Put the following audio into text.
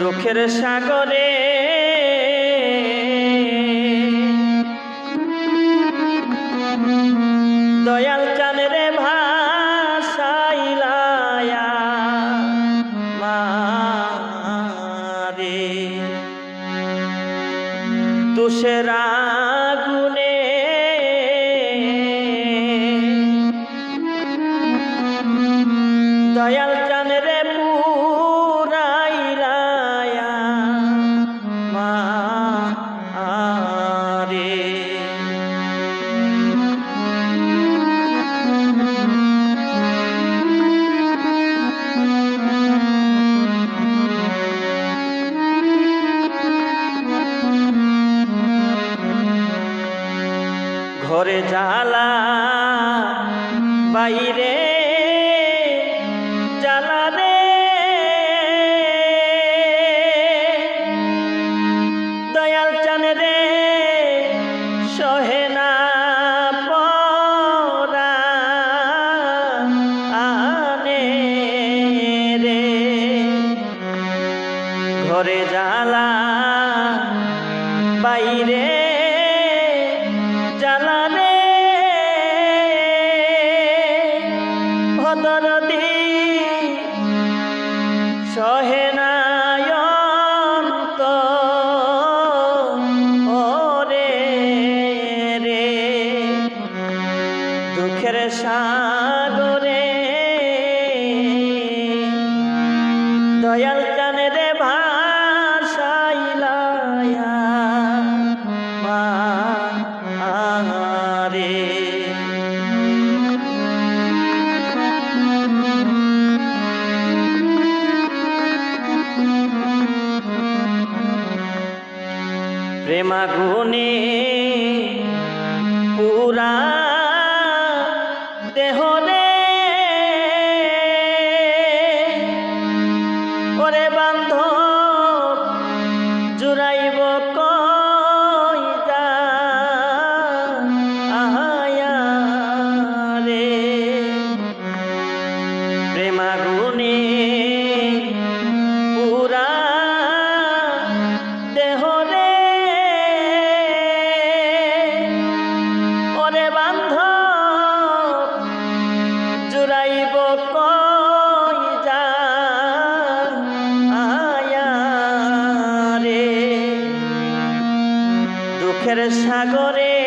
দুঃখের সাগরে। দয়াল চানরে ভাসাইলায়া মারে। তুষের আগুনে ঘরে জ্বালা, বাইরে জ্বালা রে। দয়াল চান রে, সহে পরা আনে রে। ঘরে জ্বালা, বাইরে ভদরদি সহেনায়ন্ত ওরে রে। দুঃখের সাগরে দয়াল প্রেমাগুনে পুরা দেহরে ওরে বান্ধ জুড়াইব জুড়াইব কই যা আয়া রে দুঃখের সাগরে